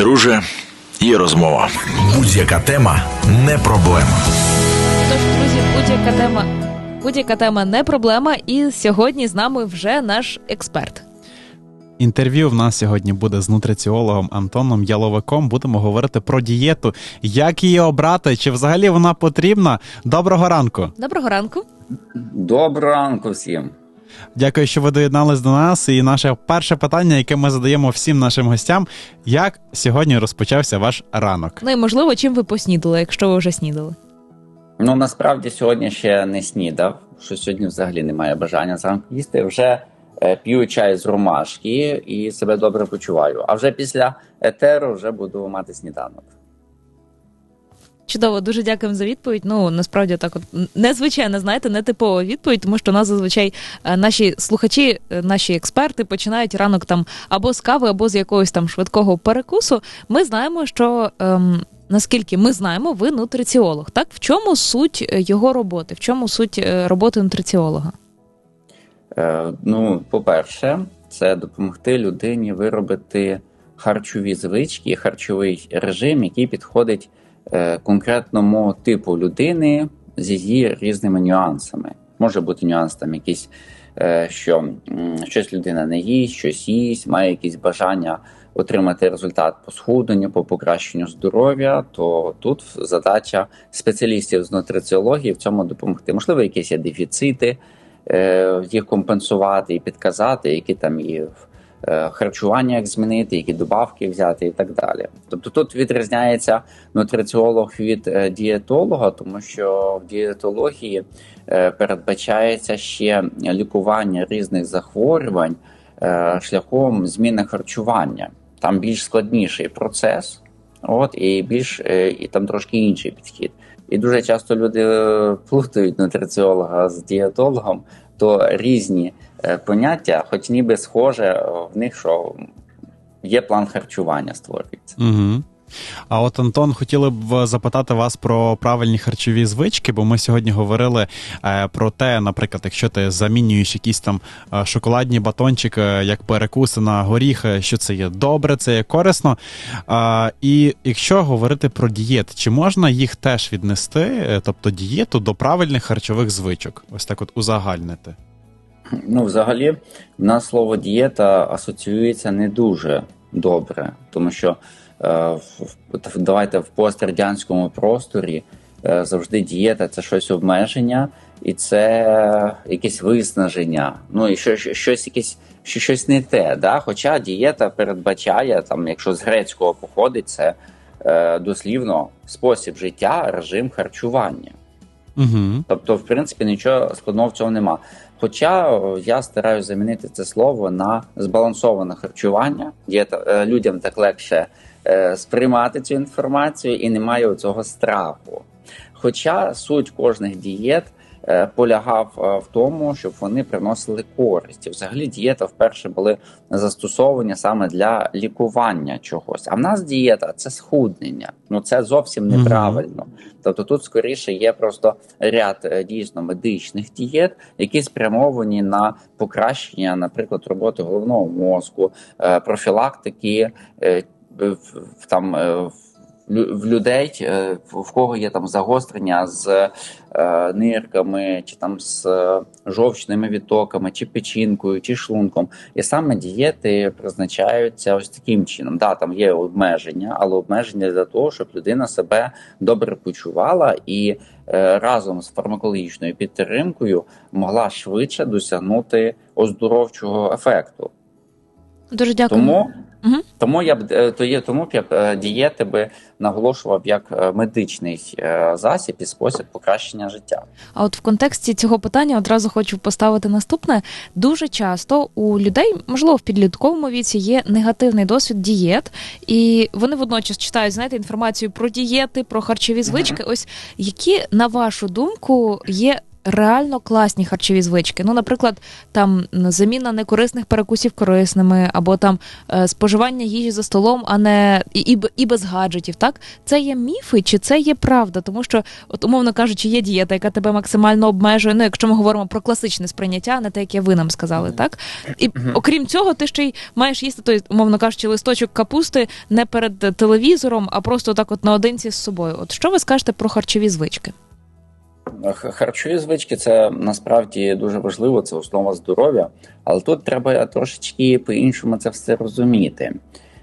Друже, є розмова. Будь-яка тема не проблема. Тож, друзі, будь-яка тема, будь-яка тема не проблема. І сьогодні з нами вже наш експерт. Інтерв'ю в нас сьогодні буде з нутриціологом Антоном Яловиком. Будемо говорити про дієту, як її обрати, чи взагалі вона потрібна. Доброго ранку. Доброго ранку. Доброго ранку всім. Дякую, що ви доєднались до нас. І наше перше питання, яке ми задаємо всім нашим гостям: як сьогодні розпочався ваш ранок? Ну і можливо, чим ви поснідали, якщо ви вже снідали. Ну насправді сьогодні ще не снідав, що сьогодні взагалі немає бажання зранку їсти. Вже е, п'ю чай з ромашки і себе добре почуваю. А вже після етеру вже буду мати сніданок. Чудово, дуже дякуємо за відповідь. Ну насправді так, от незвичайна, знаєте, нетипова відповідь, тому що у нас зазвичай е, наші слухачі, е, наші експерти починають ранок там або з кави, або з якогось там швидкого перекусу. Ми знаємо, що ем, наскільки ми знаємо, ви нутриціолог. Так в чому суть е, його роботи? В чому суть роботи нутриціолога? Е, ну, по-перше, це допомогти людині виробити харчові звички, харчовий режим, який підходить конкретному типу людини з її різними нюансами. Може бути нюанс там якийсь, е, що щось людина не їсть, щось їсть, має якісь бажання отримати результат по схудненню, по покращенню здоров'я. То тут задача спеціалістів з нутриціології в цьому допомогти. Можливо, якісь є дефіцити е, їх компенсувати і підказати, які там є е, харчування, як змінити, які добавки взяти і так далі. Тобто тут відрізняється нутриціолог від е, дієтолога, тому що в дієтології е, передбачається ще лікування різних захворювань е, шляхом зміни харчування. Там більш складніший процес, от і більш е, і там трошки інший підхід. І дуже часто люди е, плутають нутриціолога з дієтологом, то різні е, поняття, хоч ніби схоже в них, що є план харчування створюється. Угу. А от Антон, хотіли б запитати вас про правильні харчові звички, бо ми сьогодні говорили е, про те, наприклад, якщо ти замінюєш якісь там е, шоколадні батончики як перекуси на горіхи, що це є добре, це є корисно. І якщо говорити про дієт, чи можна їх теж віднести, е, тобто дієту до правильних харчових звичок? Ось так от узагальнити. Ну, взагалі, в нас слово дієта асоціюється не дуже добре, тому що е, давайте в пострадянському просторі е, завжди дієта це щось обмеження, і це якесь виснаження. Ну і що, що- щось якесь що щось не те. Да? Хоча дієта передбачає, там, якщо з грецького походить, це е, дослівно спосіб життя, режим харчування. Угу. Тобто, в принципі, нічого складного в цьому нема. Хоча я стараюся замінити це слово на збалансоване харчування. Дієта е, людям так легше е, сприймати цю інформацію і немає цього страху. Хоча суть кожних дієт е, полягав е, в тому, щоб вони приносили користь. І взагалі дієта вперше були застосовані саме для лікування чогось. А в нас дієта це схуднення. Ну це зовсім неправильно. Тобто тут скоріше є просто ряд е, дійсно медичних дієт, які спрямовані на покращення, наприклад, роботи головного мозку, е, профілактики е, там. е, в лю- В людей, е, в кого є там загострення з е, нирками, чи там з е, жовчними відтоками, чи печінкою, чи шлунком. І саме дієти призначаються ось таким чином. Да, там є обмеження, але обмеження для того, щоб людина себе добре почувала і е, разом з фармакологічною підтримкою могла швидше досягнути оздоровчого ефекту. Дуже дякуємо. Тому, Мгм. тому я б е, то є, тому б я б е, дієти би наголошував як е, медичний засіб і спосіб покращення життя. А от в контексті цього питання одразу хочу поставити наступне. Дуже часто у людей, можливо, в підлітковому віці є негативний досвід дієт, і вони водночас читають знаєте, інформацію про дієти, про харчові звички. Ось які, на вашу думку, є реально класні харчові звички. Ну, наприклад, там заміна некорисних перекусів корисними, або там е, споживання їжі за столом, а не і, і, і без гаджетів. Так, це є міфи, чи це є правда? Тому що, от умовно кажучи, є дієта, яка тебе максимально обмежує. Ну, якщо ми говоримо про класичне сприйняття, а не те, яке ви нам сказали, так і окрім цього, ти ще й маєш їсти той, умовно кажучи, листочок капусти не перед телевізором, а просто так, от наодинці з собою. От що ви скажете про харчові звички? Харчові звички це насправді дуже важливо, це основа здоров'я, але тут треба трошечки по-іншому це все розуміти.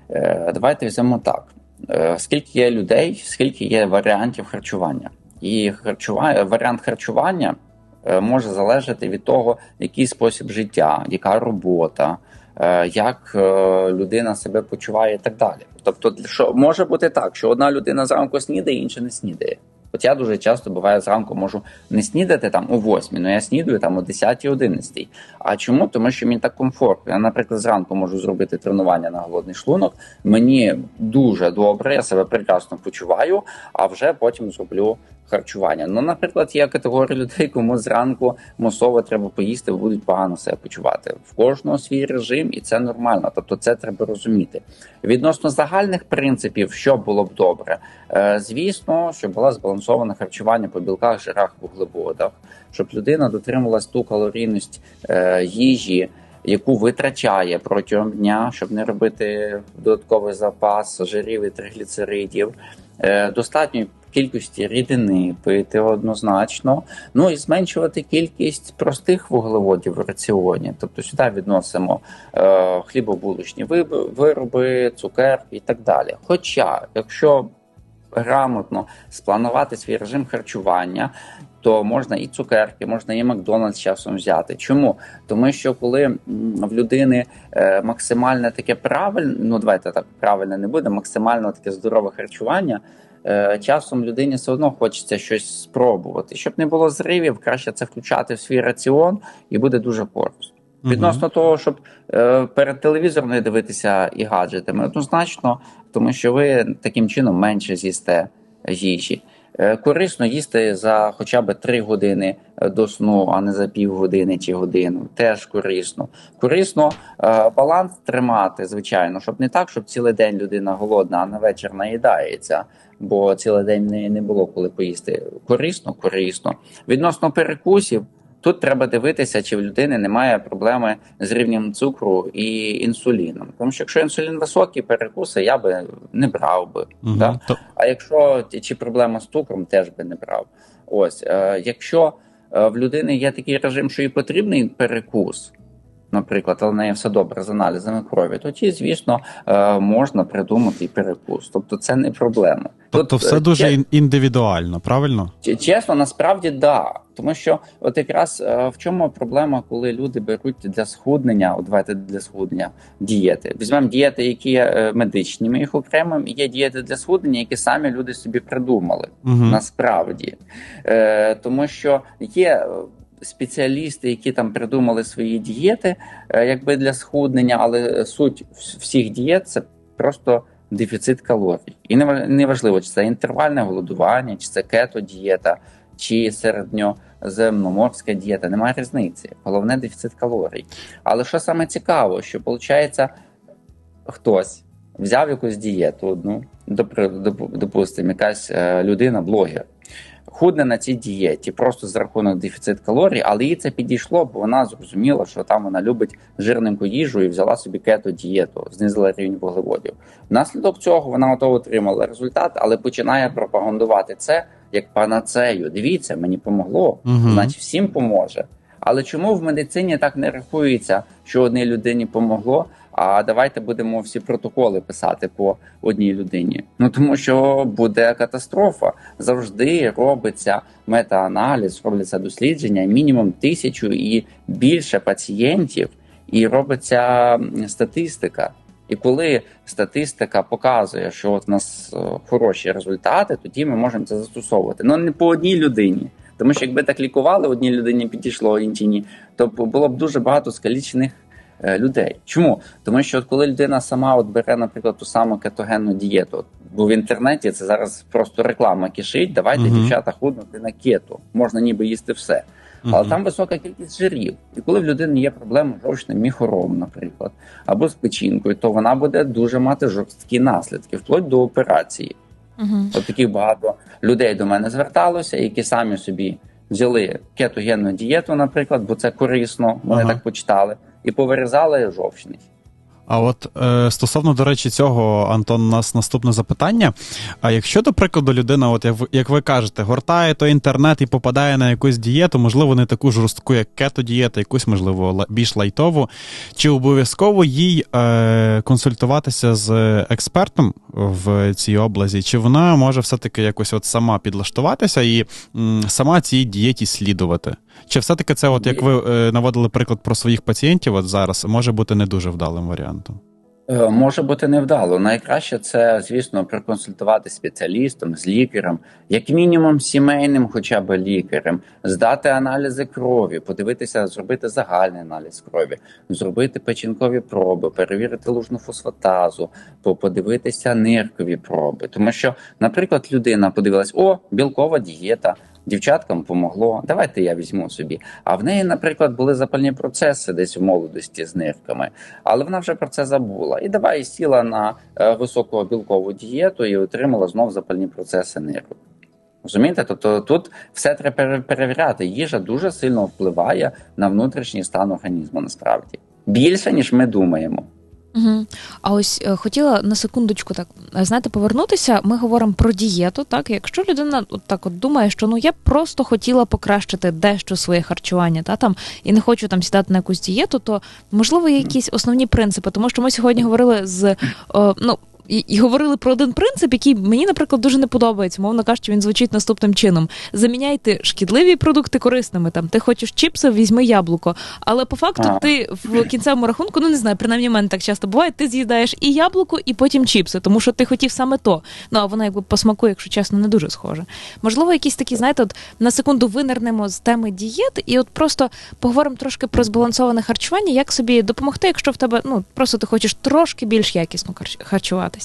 Е, Давайте візьмемо так: Е, скільки є людей, скільки є варіантів харчування, і харчування, варіант харчування е, може залежати від того, який спосіб життя, яка робота, як людина себе почуває і так далі. Тобто, що може бути так, що одна людина зранку снідає, інша не снідає. От я дуже часто буває зранку можу не снідати там о 8, але я снідаю там о 10 11 А чому? Тому що мені так комфортно. Я, наприклад, зранку можу зробити тренування на голодний шлунок. Мені дуже добре, я себе прекрасно почуваю, а вже потім зроблю харчування. Ну, наприклад, є категорія людей, кому зранку мусово треба поїсти, будуть погано себе почувати. В кожного свій режим, і це нормально. Тобто, це треба розуміти. Відносно загальних принципів, що було б добре, Е, Звісно, щоб було збалансоване харчування по білках, жирах, вуглеводах, щоб людина дотрималась ту калорійність е, їжі, яку витрачає протягом дня, щоб не робити додатковий запас жирів і тригліцеридів, е, достатньої кількості рідини пити однозначно, ну і зменшувати кількість простих вуглеводів в раціоні. Тобто сюди відносимо е, хлібобулочні вироби, цукерки і так далі. Хоча, якщо грамотно спланувати свій режим харчування, то можна і цукерки, можна і Макдональдс часом взяти. Чому? Тому що коли в людини е, максимальне таке правильне, ну давайте так правильне не буде, максимально таке здорове харчування. Е, Часом людині все одно хочеться щось спробувати. Щоб не було зривів, краще це включати в свій раціон і буде дуже корисно. Угу. Відносно того, щоб е, перед телевізором не дивитися і гаджетами, однозначно, тому що ви таким чином менше з'їсте їжі. Е, корисно їсти за хоча б 3 години е, до сну, а не за півгодини чи годину. Теж корисно. Корисно е, баланс тримати, звичайно, щоб не так, щоб цілий день людина голодна, а на вечір наїдається. Бо цілий день не було коли поїсти. Корисно, корисно. Відносно перекусів, Тут треба дивитися, чи в людини немає проблеми з рівнем цукру і інсуліном. Тому що якщо інсулін високий, перекуси я би не брав би. Угу, Да? То- А якщо чи проблема з цукром, теж би не брав. Ось е, якщо е, в людини є такий режим, що їй потрібний перекус, наприклад, але в неї все добре з аналізами крові, тоді, звісно, е, можна придумати і перекус. Тобто це не проблема. Тобто Тут, все е, дуже є- індивідуально, правильно? Чесно, насправді да. Тому що от якраз е, в чому проблема, коли люди беруть для схуднення, от давайте для схуднення дієти. Візьмемо дієти, які є е, медичними, їх окремо, і є дієти для схуднення, які самі люди собі придумали. Угу. Насправді, е, тому що є. Спеціалісти, які там придумали свої дієти, е, якби для схуднення, але суть всіх дієт це просто дефіцит калорій. І не ва- не важливо, чи це інтервальне голодування, чи це кето-дієта, чи середньоземноморська дієта. Немає різниці. Головне дефіцит калорій. Але що саме цікаво, що виходить, хтось взяв якусь дієту одну, допустимо, якась е, людина, блогер. Худне на цій дієті просто за рахунок дефіцит калорій, але їй це підійшло, бо вона зрозуміла, що там вона любить жирненьку їжу і взяла собі кето дієту, знизила рівень вуглеводів. Внаслідок цього вона ото отримала результат, але починає пропагандувати це як панацею. Дивіться, мені помогло, угу. значить всім поможе. Але чому в медицині так не рахується, що одній людині помогло? А давайте будемо всі протоколи писати по одній людині. Ну тому що буде катастрофа. Завжди робиться мета-аналіз, робляться дослідження, мінімум тисячу і більше пацієнтів, і робиться статистика. І коли статистика показує, що от в нас е, хороші результати, тоді ми можемо це застосовувати. Ну не по одній людині. Тому що якби так лікували, одній людині підійшло, іншій ні, то було б дуже багато скалічених е, людей. Чому? Тому що от коли людина сама от бере, наприклад, ту саму кетогенну дієту, бо в інтернеті це зараз просто реклама кишить. Давайте, Мгм. дівчата, худнути на кету. Можна ніби їсти все. але там висока кількість жирів. І коли в людини є проблема з жовчним міхором, наприклад, або з печінкою, то вона буде дуже мати жорсткі наслідки, вплоть до операції. Угу. От таких багато людей до мене зверталося, які самі собі взяли кетогенну дієту, наприклад, бо це корисно, вони Ага. так почитали, і повирізали жовчний. А от е, стосовно, до речі, цього, Антон, у нас наступне запитання. А якщо, до прикладу, людина, от як ви, як ви кажете, гортає той інтернет і попадає на якусь дієту, можливо, не таку жорстку, як кето-дієта, якусь, можливо, більш лайтову, чи обов'язково їй е, консультуватися з експертом в цій області, чи вона може все-таки якось от сама підлаштуватися і м, сама цій дієті слідувати? Чи все-таки це, от як ви е, наводили приклад про своїх пацієнтів, от зараз може бути не дуже вдалим варіантом? Е, Може бути невдало. Найкраще це, звісно, проконсультувати спеціалістом, з лікарем, як мінімум сімейним, хоча б лікарем, здати аналізи крові, подивитися, зробити загальний аналіз крові, зробити печінкові проби, перевірити лужну фосфатазу, подивитися ниркові проби. Тому що, наприклад, людина подивилась: о, білкова дієта. Дівчаткам помогло, давайте я візьму собі. А в неї, наприклад, були запальні процеси десь в молодості з нирками але вона вже про це забула. І давай сіла на е, високобілкову дієту і отримала знов запальні процеси нирок. Розумієте? Тобто тут все треба пере- перевіряти. Їжа дуже сильно впливає на внутрішній стан організму насправді більше ніж ми думаємо. Угу. А ось е, хотіла на секундочку так е, знаєте, повернутися. Ми говоримо про дієту. Так, якщо людина от так от думає, що ну я просто хотіла покращити дещо своє харчування, та там і не хочу там сідати на якусь дієту, то можливо є якісь основні принципи, тому що ми сьогодні говорили з е, ну. І, і говорили про один принцип, який мені, наприклад, дуже не подобається. Мовно кажучи, він звучить наступним чином: заміняйте шкідливі продукти корисними. Там ти хочеш чіпси, візьми яблуко. Але по факту А. ти в кінцевому рахунку, ну не знаю, принаймні в мене так часто буває. Ти з'їдаєш і яблуко, і потім чіпси, тому що ти хотів саме то. Ну а воно якби по смаку, якщо чесно, не дуже схоже. Можливо, якісь такі, знаєте, от на секунду винирнемо з теми дієт, і от просто поговоримо трошки про збалансоване харчування, як собі допомогти, якщо в тебе ну просто ти хочеш трошки більш якісно харч- харчуватись.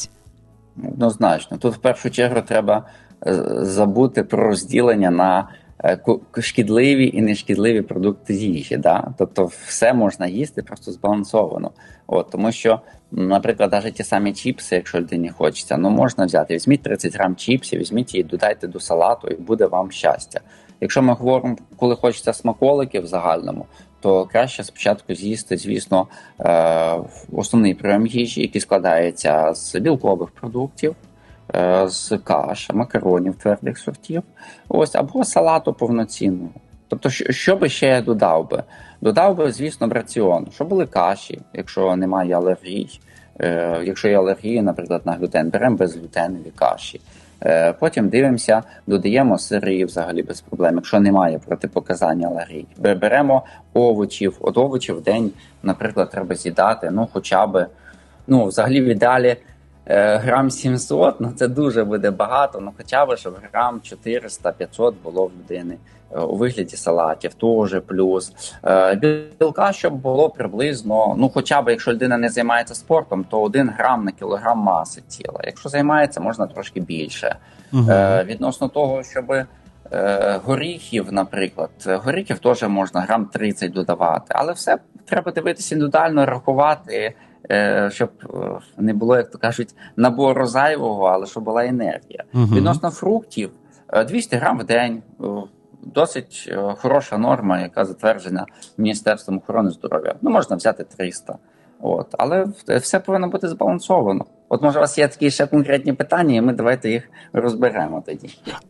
Однозначно, тут в першу чергу треба е, забути про розділення на е, шкідливі і нешкідливі продукти з їжі. Да? Тобто, все можна їсти просто збалансовано. От, тому що, наприклад, навіть ті самі чіпси, якщо людині хочеться, ну можна взяти. Візьміть 30 грам чіпсів, візьміть і додайте до салату, і буде вам щастя. Якщо ми говоримо, коли хочеться смаколиків в загальному, то краще спочатку з'їсти, звісно, е, основний прийом їжі, який складається з білкових продуктів, е, з каш, макаронів твердих сортів, ось або салату повноцінного. Тобто, що, що би ще я додав би? Додав би, звісно, в раціон, щоб були каші, якщо немає алергій. Е, якщо є алергії, наприклад, на глютен, беремо безглютенові каші. Е, Потім дивимося, додаємо сири взагалі без проблем, якщо немає протипоказання алергії, Бе- Беремо овочів, от овочів в день, наприклад, треба з'їдати, ну хоча би, ну, взагалі в ідеалі грам 700, ну це дуже буде багато, ну хоча б, щоб грам 400-500 було в людини е, у вигляді салатів, теж плюс. Е, Білка, щоб було приблизно, ну хоча б якщо людина не займається спортом, то 1 грам на кілограм маси тіла. Якщо займається, можна трошки більше. Угу. Е, відносно того, щоб е, горіхів, наприклад, горіхів теж можна грам 30 додавати, але все треба дивитися індивідуально, рахувати, е, щоб е, не було, як то кажуть, набору зайвого, але щоб була енергія. Угу. Відносно фруктів, е, 200 грам в день. е, Досить е, хороша норма, яка затверджена Міністерством охорони здоров'я. Ну, можна взяти 300. От, але все повинно бути збалансовано. От може у вас є такі ще конкретні питання, і ми давайте їх розберемо тоді.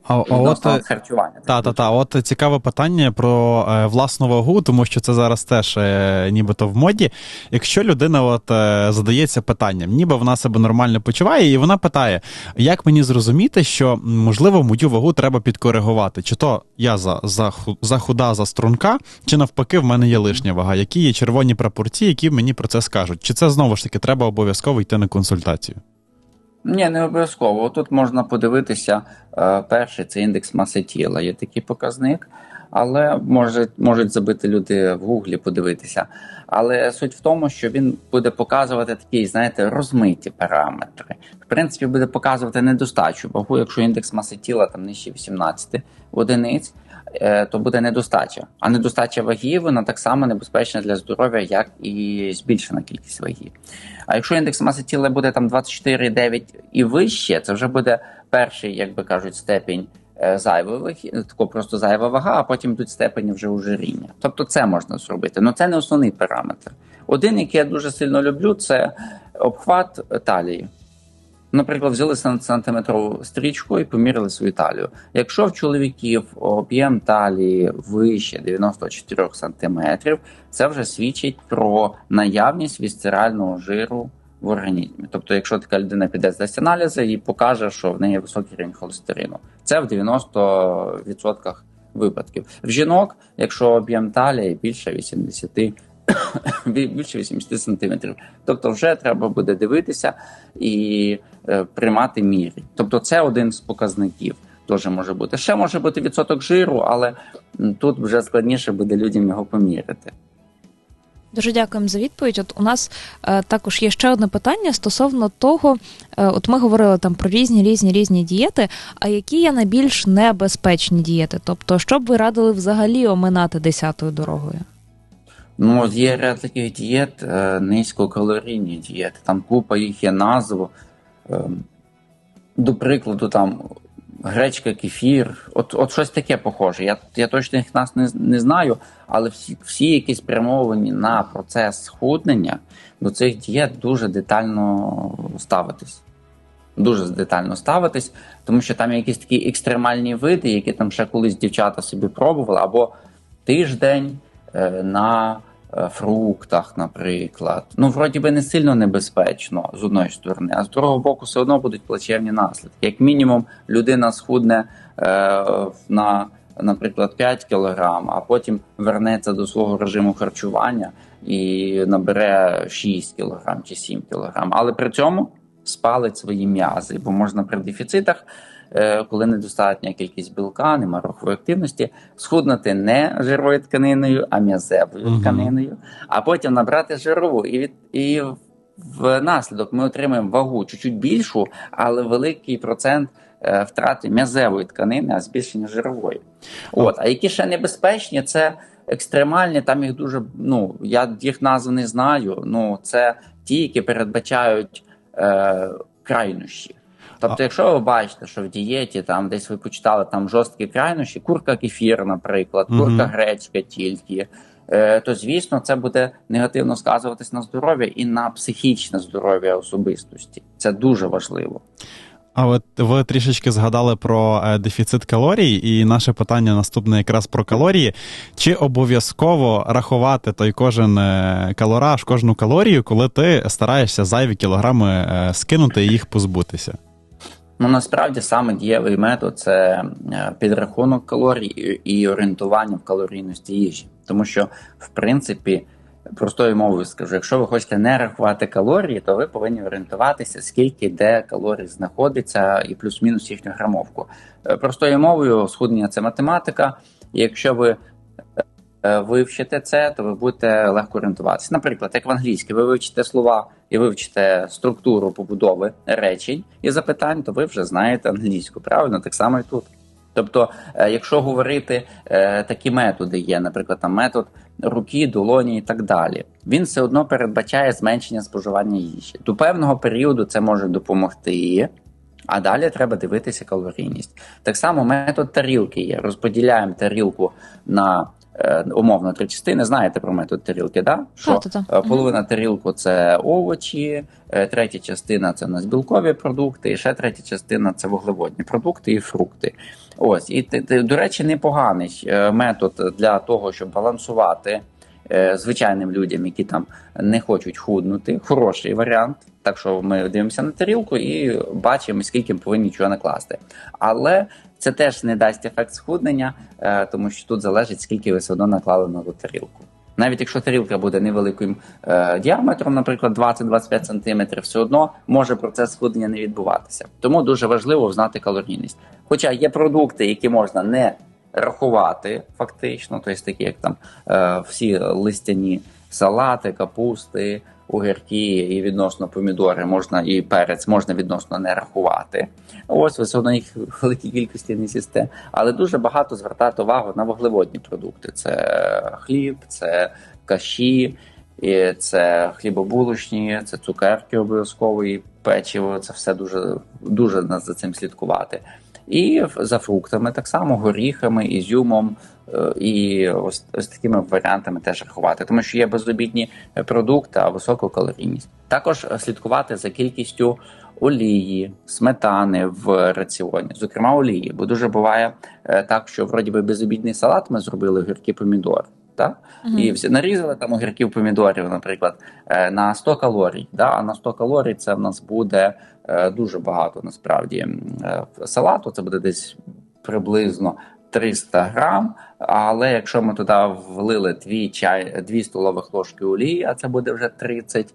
А, а от, е, харчування. Та, та, та. От цікаве питання про е, власну вагу, тому що це зараз теж е, нібито в моді. Якщо людина от е, задається питанням, ніби вона себе нормально почуває, і вона питає, як мені зрозуміти, що можливо мою вагу треба підкоригувати? Чи то я за, за, за худа, за струнка, чи навпаки, в мене є лишня вага? Які є червоні прапорці, які мені про це скажуть? Чи це знову ж таки треба обов'язково йти на консультацію? Ні, не обов'язково. Тут можна подивитися. е, Перший це індекс маси тіла. Є такий показник. але може, можуть забити люди в гуглі, подивитися. Але суть в тому, що він буде показувати такі, знаєте, розмиті параметри. В принципі, буде показувати недостачу вагу, якщо індекс маси тіла там нижче 18 одиниць, то буде недостача. А недостача ваги вона так само небезпечна для здоров'я, як і збільшена кількість ваги. А якщо індекс маси тіла буде там 24,9 і вище, це вже буде перший, як би кажуть, степінь е, зайвої тако просто зайва вага, а потім йдуть степені вже ужиріння. Тобто це можна зробити. але це не основний параметр. Один, який я дуже сильно люблю, це обхват талії. Наприклад, взяли сан- сантиметрову стрічку і поміряли свою талію. Якщо в чоловіків об'єм талії вище 94 сантиметрів, це вже свідчить про наявність вісцерального жиру в організмі. Тобто, якщо така людина піде здасть аналізи і покаже, що в неї високий рівень холестерину, це в 90% випадків. В жінок, якщо об'єм талії більше 80 більше 80 сантиметрів. Тобто, вже треба буде дивитися і приймати міри. Тобто, це один з показників. Теж може бути. Ще може бути відсоток жиру, але тут вже складніше буде людям його поміряти. Дуже дякуємо за відповідь. От у нас е, також є ще одне питання стосовно того, е, от ми говорили там про різні різні різні дієти. А які є найбільш небезпечні дієти? Тобто, що б ви радили взагалі оминати десятою дорогою? Ну, є ряд таких дієт, е, низькокалорійні дієти, там купа їх є назв. Ем, До прикладу, там гречка, кефір, от, от щось таке похоже. Я, я точно їх нас не, не знаю, але всі, всі, які спрямовані на процес схуднення, до цих дієт дуже детально ставитись. Дуже детально ставитись, тому що там якісь такі екстремальні види, які там ще колись дівчата собі пробували, або тиждень е, на фруктах, наприклад. Ну, вроді би, не сильно небезпечно з одної сторони, а з другого боку, все одно будуть плачевні наслідки. Як мінімум, людина схудне е, на, наприклад, 5 кілограм, а потім вернеться до свого режиму харчування і набере 6 кілограм чи 7 кілограм. Але при цьому спалить свої м'язи, бо можна при дефіцитах е, коли недостатня кількість білка, нема рухової активності, схуднути не жировою тканиною, а м'язевою Мгм. тканиною, а потім набрати жирову. І, від, і в наслідок ми отримаємо вагу чуть-чуть більшу, але великий процент е, втрати м'язевої тканини, а збільшення жирової. От, а які ще небезпечні, це екстремальні, там їх дуже, ну, я їх назв не знаю. Ну, це ті, які передбачають е, крайнощі. Тобто, якщо ви бачите, що в дієті там десь ви почитали там жорсткі крайнощі, курка кефір, наприклад, Мгм. курка гречка тільки, е, то звісно це буде негативно сказуватись на здоров'я і на психічне здоров'я особистості. Це дуже важливо. А от ви трішечки згадали про е, дефіцит калорій, і наше питання наступне якраз про калорії. Чи обов'язково рахувати той кожен е, калораж, кожну калорію, коли ти стараєшся зайві кілограми скинути і їх позбутися? Ну насправді саме дієвий метод це е, підрахунок калорій і- орієнтування в калорійності їжі. Тому що, в принципі, простою мовою скажу, якщо ви хочете не рахувати калорії, то ви повинні орієнтуватися, скільки де калорій знаходиться, і плюс-мінус їхню грамовку. Е, Простою мовою, схуднення це математика. Якщо ви е, вивчите це, то ви будете легко орієнтуватися. Наприклад, як в англійській, ви вивчите слова і вивчите структуру побудови речень і запитань, то ви вже знаєте англійську. Правильно, так само і тут. Тобто, е, якщо говорити е, такі методи, є, наприклад, там метод руки, долоні і так далі, він все одно передбачає зменшення споживання їжі. До певного періоду це може допомогти. А далі треба дивитися калорійність. Так само метод тарілки є. Розподіляємо тарілку на е, умовно три частини. Знаєте про метод тарілки, да? Що е, половина тарілку це овочі, е, третя частина це у нас білкові продукти, і ще третя частина це вуглеводні продукти і фрукти. Ось і до речі, непоганий е, метод для того, щоб балансувати е, звичайним людям, які там не хочуть худнути. Хороший варіант. Так що ми дивимося на тарілку і бачимо, скільки ми повинні чого накласти. Але це теж не дасть ефект схуднення, е, тому що тут залежить, скільки ви все одно наклали на ту тарілку. Навіть якщо тарілка буде невеликим е, діаметром, наприклад, 20-25 см, все одно може процес схуднення не відбуватися. Тому дуже важливо знати калорійність. Хоча є продукти, які можна не рахувати фактично, тобто такі, як там е, всі листяні салати, капусти, огірки і відносно помідори можна і перець можна відносно не рахувати. Ось ви все одно їх в великій кількості не сісте. Але дуже багато звертати увагу на вуглеводні продукти: це хліб, це каші, і це хлібобулочні, це цукерки обов'язково, печиво. Це все дуже дуже за цим слідкувати. І за фруктами так само, горіхами, ізюмом е, і ось ось такими варіантами теж рахувати, тому що є безобідні продукти, а високу калорійність. Також слідкувати за кількістю олії, сметани в раціоні, зокрема олії, бо дуже буває е, так, що вроді би безобідний салат ми зробили гіркі помідори. Так? Мгм. І всі нарізали там огірків помідорів, наприклад, е, на 100 калорій. Да? А на 100 калорій це в нас буде е, дуже багато насправді е, салату. Це буде десь приблизно 300 грам. Але якщо ми туди влили 2 чай, 2 столових ложки олії, а це буде вже 30,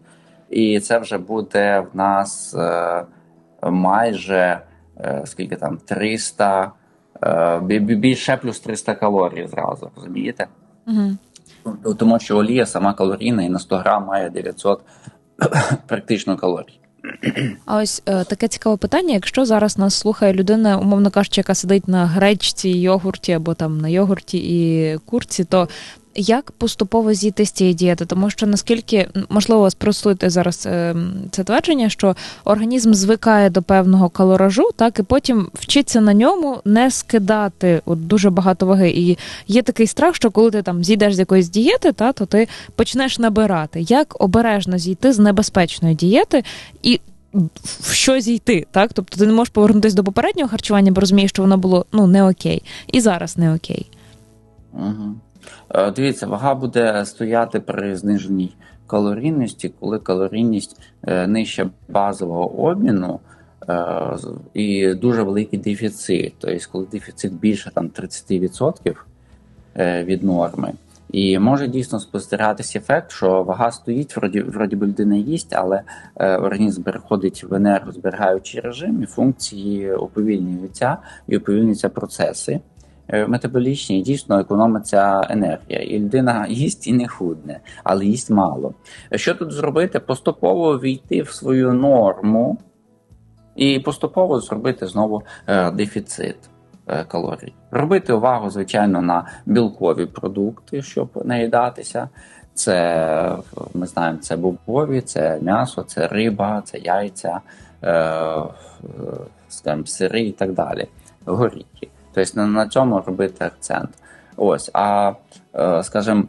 і це вже буде в нас е, майже е, скільки там 300, е, бі- бі- більше плюс 300 калорій зразу, розумієте? Ну, Тому що олія сама калорійна і на 100 грам має 900 практично калорій. А ось е, таке цікаве питання: якщо зараз нас слухає людина, умовно кажучи, яка сидить на гречці, йогурті або там на йогурті і курці, то як поступово зійти з цієї дієти? Тому що наскільки можливо спростуйте зараз е, це твердження, що організм звикає до певного калоражу, так і потім вчиться на ньому не скидати от дуже багато ваги. І є такий страх, що коли ти там зійдеш з якоїсь дієти, та то ти почнеш набирати. Як обережно зійти з небезпечної дієти і в що зійти, так? Тобто ти не можеш повернутися до попереднього харчування, бо розумієш, що воно було ну не окей, і зараз не окей. Угу. Дивіться, вага буде стояти при зниженій калорійності, коли калорійність е, нижче базового обміну е, і дуже великий дефіцит. Тобто, коли дефіцит більше там 30% е, від норми. І може дійсно спостерігатися ефект, що вага стоїть, вроді, вроді би людина їсть, але е, організм переходить в енергозберігаючий режим, і функції уповільнюються і уповільнюються процеси е, метаболічні, і дійсно економиться енергія. І людина їсть і не худне, але їсть мало. Що тут зробити? Поступово війти в свою норму і поступово зробити знову е, дефіцит е, калорій. Робити увагу, звичайно, на білкові продукти, щоб наїдатися. Це е, ми знаємо, це бобові, це м'ясо, це риба, це яйця, е, е, сири і так далі. Горіхи. Тобто на, на цьому робити акцент. Ось, а е, скажімо,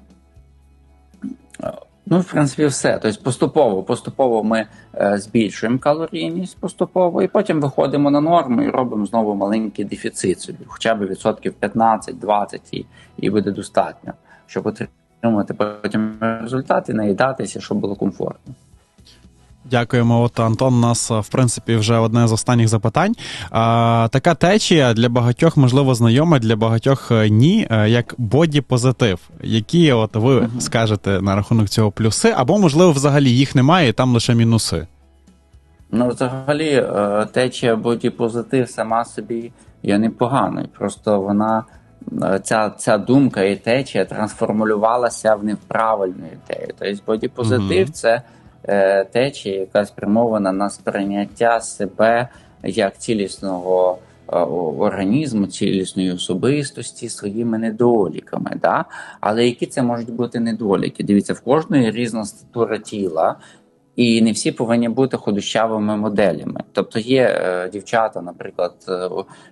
Ну, в принципі, все. Тобто поступово, поступово ми е, збільшуємо калорійність поступово, і потім виходимо на норму і робимо знову маленький дефіцит собі, хоча б відсотків 15-20 і, і буде достатньо, щоб отримати потім результати, наїдатися, щоб було комфортно. Дякуємо. От Антон, у нас в принципі вже одне з останніх запитань. А, така течія для багатьох можливо знайома, для багатьох е, ні, е, як боді-позитив. Які от ви скажете на рахунок цього плюси, або можливо взагалі їх немає, і там лише мінуси. Ну, взагалі, е, течія бодіпозитив сама собі є непоганою. Просто вона, ця, ця думка і течія трансформулювалася в неправильну ідею. Тобто бодіпозитив це е, течія, яка спрямована на сприйняття себе як цілісного е, організму, цілісної особистості своїми недоліками. Да? Але які це можуть бути недоліки? Дивіться, в кожної різна статура тіла. І не всі повинні бути худощавими моделями. Тобто є е, дівчата, наприклад,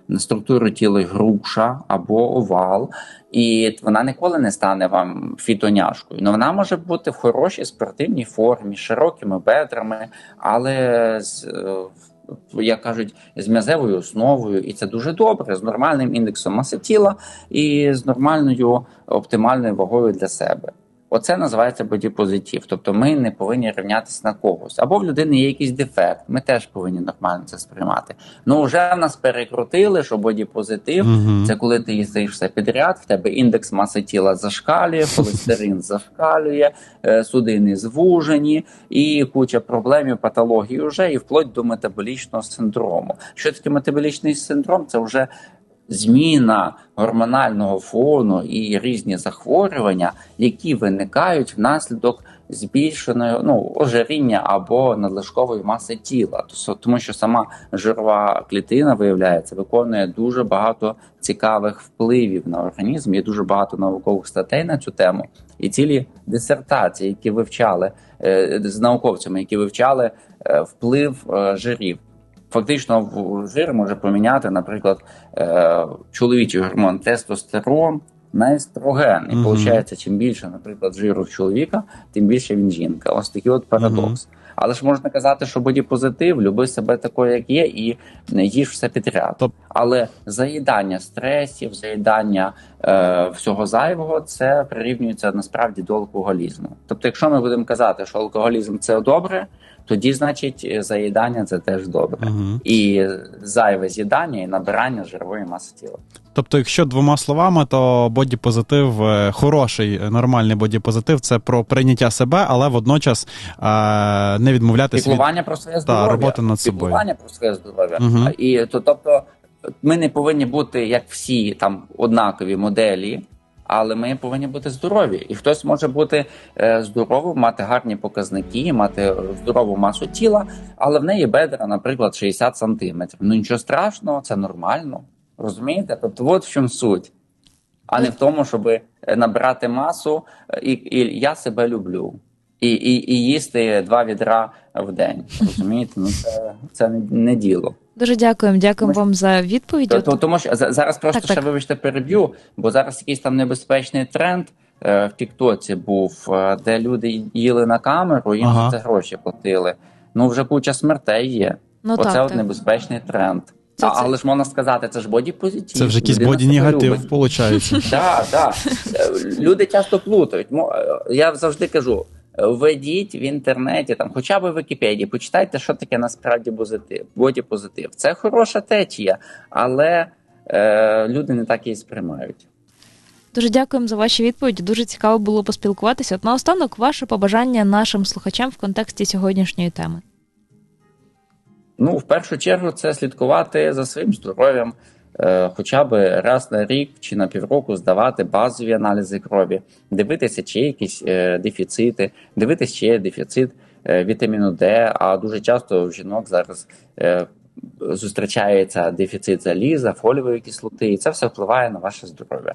е, структуру тіла груша або овал, і вона ніколи не стане вам фітоняшкою. Ну вона може бути в хорошій спортивній формі, широкими бедрами, але з е, як кажуть, з м'язевою основою, і це дуже добре, з нормальним індексом маси тіла і з нормальною оптимальною вагою для себе. Оце називається бодіпозитив. Тобто ми не повинні рівнятися на когось. Або в людини є якийсь дефект, ми теж повинні нормально це сприймати. Ну вже нас перекрутили, що бодіпозитив Мгм. це коли ти їздиш все підряд, в тебе індекс маси тіла зашкалює, холестерин зашкалює, е, судини звужені, і куча проблем, патологій вже, і вплоть до метаболічного синдрому. Що таке метаболічний синдром? Це вже зміна гормонального фону і різні захворювання, які виникають внаслідок збільшеної ну, ожиріння або надлишкової маси тіла. Тос- Тому що сама жирова клітина, виявляється, виконує дуже багато цікавих впливів на організм. Є дуже багато наукових статей на цю тему, і цілі дисертації, які вивчали е, з науковцями, які вивчали е, вплив е, жирів. Фактично, жир може поміняти, наприклад, е, чоловічий гормон тестостерон на естроген. І виходить, чим більше, наприклад, жиру в чоловіка, тим більше він жінка. Ось такий от парадокс. Але ж можна казати, що бодіпозитив, люби себе такою, як є, і не їж все підряд. Тоб- Але заїдання стресів, заїдання е, всього зайвого, це прирівнюється насправді до алкоголізму. Тобто, якщо ми будемо казати, що алкоголізм це добре, тоді значить заїдання це теж добре. Мгм. І зайве з'їдання і набирання жирової маси тіла. Тобто, якщо двома словами, то бодіпозитив, е, хороший, е, нормальний бодіпозитив це про прийняття себе, але водночас е, не відмовлятися від про своє здоров'я. робота над собою. Піклування про своє здоров'я. Мгм. І то, тобто, ми не повинні бути як всі там однакові моделі. Але ми повинні бути здорові, і хтось може бути е, здоровим, мати гарні показники, мати е, здорову масу тіла, але в неї бедра, наприклад, 60 сантиметрів. Ну нічого страшного, це нормально. Розумієте? Тобто, от в чому суть, а не в тому, щоб набирати масу, е, і, і я себе люблю. І, і, і їсти два відра в день. Розумієте? Ну це, це не діло. Дуже дякуємо, дякуємо вам за відповідь. То- то- Тому що за- зараз просто Так, так. ще вибачте переб'ю, бо зараз якийсь там небезпечний тренд е, в Тіктоці був, е, де люди їли на камеру, їм Ага. за це гроші платили. Ну вже куча смертей є. Ну, Оце так, от так. небезпечний тренд. Це- а, це- Але ж можна сказати, це ж боді-позитив. це вже якийсь боді-негатив, любить. виходить. Так, так. Люди часто плутають. Мо- е, Я завжди кажу: введіть в інтернеті, там, хоча б в Вікіпедії, почитайте, що таке насправді позитив, боді-позитив. Це хороша течія, але е, люди не так її сприймають. Дуже дякуємо за ваші відповіді. Дуже цікаво було поспілкуватися. От наостанок, ваше побажання нашим слухачам в контексті сьогоднішньої теми. Ну, в першу чергу, це слідкувати за своїм здоров'ям, хоча б раз на рік чи на півроку здавати базові аналізи крові, дивитися, чи є якісь е, дефіцити, дивитися, чи є дефіцит е, вітаміну Д. А дуже часто в жінок зараз е, зустрічається дефіцит заліза, фолієвої кислоти, і це все впливає на ваше здоров'я.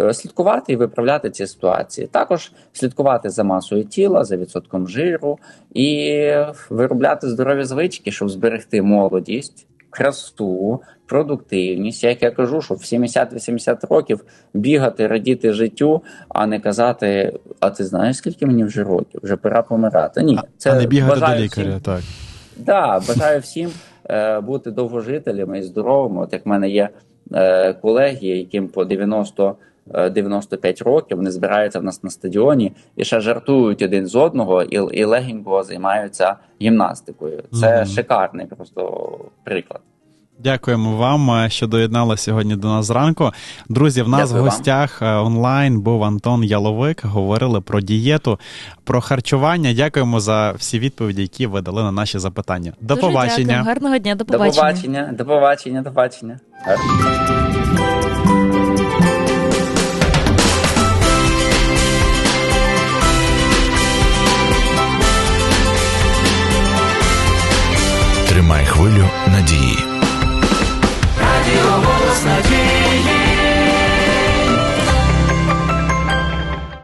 Е, Слідкувати і виправляти ці ситуації. Також слідкувати за масою тіла, за відсотком жиру і виробляти здорові звички, щоб зберегти молодість, красу, продуктивність. Як я кажу, що в 70-80 років бігати, радіти життю, а не казати: а ти знаєш, скільки мені вже років? Вже пора помирати. Ні, це а не бігати до лікаря. всім- Так. Да, бажаю всім е, бути довгожителями і здоровими. От як в мене є е, колеги, яким по 90 е, 95 років вони збираються в нас на стадіоні і ще жартують один з одного, і, і легенько займаються гімнастикою. Це Мгм. шикарний просто приклад. Дякуємо вам, е, що доєднали сьогодні до нас зранку. Друзі, в нас Дякую в гостях е, онлайн був Антон Яловик. Говорили про дієту, про харчування. Дякуємо за всі відповіді, які ви дали на наші запитання. До Дуже побачення. Дякуємо. Гарного дня, до До побачення. побачення, до побачення, до побачення. надії.